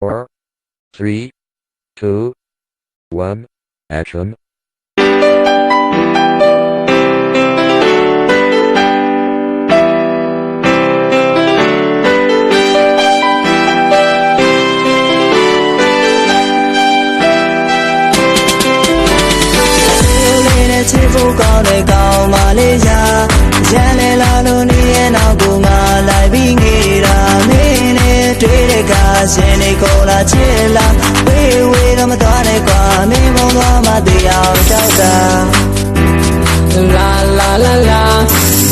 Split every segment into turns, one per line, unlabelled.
four, three, two, one, action.
လေးနဲ့ချစ်ဖို့ကောင်းတဲ့ကောင်းမလေးရာရန် ရှင်နေကိုလာချစ်လာဝေးဝေးတော့မသွားနဲ့ကွာမင်းမုံသွားမှတရားကြောက်တာ
လာလာလာလာ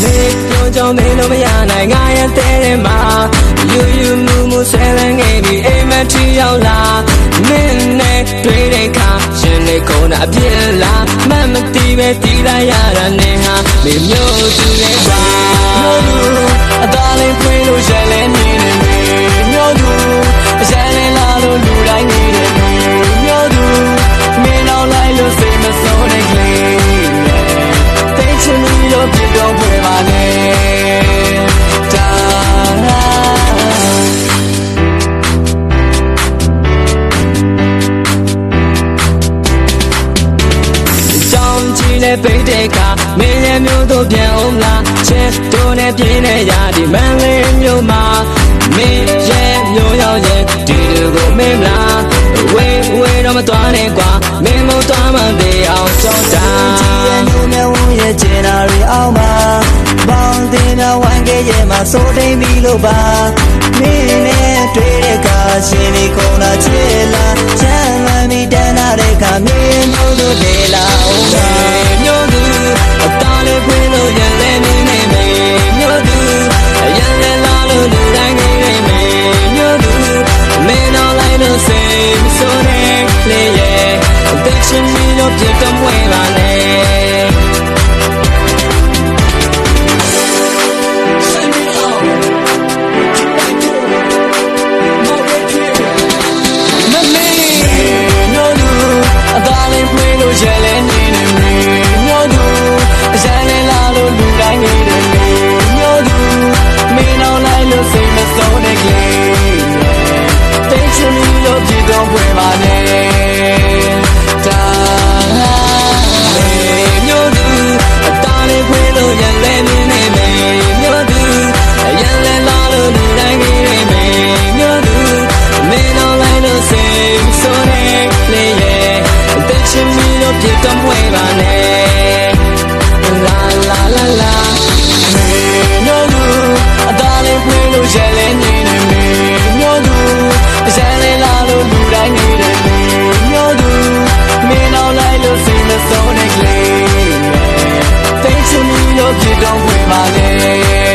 နေပြောကြောင့်မင်းတို့မရနိုင်ငါရဲ့တဲ့ထဲမှာယူယူမှုမှုဆဲလန်းခဲ့ပြီးအိမ်မထီရောက်လာမင်းနဲ့တွေ့တဲ့အခါရှင်နေကုန်တာအပြစ်လားမမတီးပဲတီးလိုက်ရတာနဲ့ဟာမေမျိုးသူရဲ့ပါ
မျိုးသူအသားလေးဖွင့်လို့ရဲလဲနေနေ နဲ့ပိတ်တဲ့
အခါမင်းရဲ့မျိုးတို့ပြန်အောင်လားချစ်တို့နဲ့ပြင်းနေရဒီမန်လေးမျိုးမှာမင်းရဲ့မျိုးရောက်ရဲ့ဒီလူကိုမင်းလားဝေးဝေးတော့မသွားနဲ့ကွာမင်းမသွားမှသေးအောင်ကြောက်တာ
ကြည်ရဲ့ညမြဝန်းရဲ့ကျင်နာရီအောင်မှာပေါင်းတင်များဝိုင်းခဲ့ရဲ့မှာစိုးတိမ်ပြီလို့ပါမင်းနဲ့တွေ့တဲ့ကရှင်ဒီခုံလာချစ်လာ
တ်တော့မွေးပါနဲ့လာလာလာလာ
မျိုးသူအသားလေးဖွင့်လို့ရဲလဲနေနေမျိုးသူရဲလဲလာလို့လူတိုင်းနေတယ်မျိုးသူမင်းတော့လိုက်လို့စိတ်မဆုံးတဲ့ကလေးတိတ်ချင်လို့ပြတော့ဖွယ်ပါလေ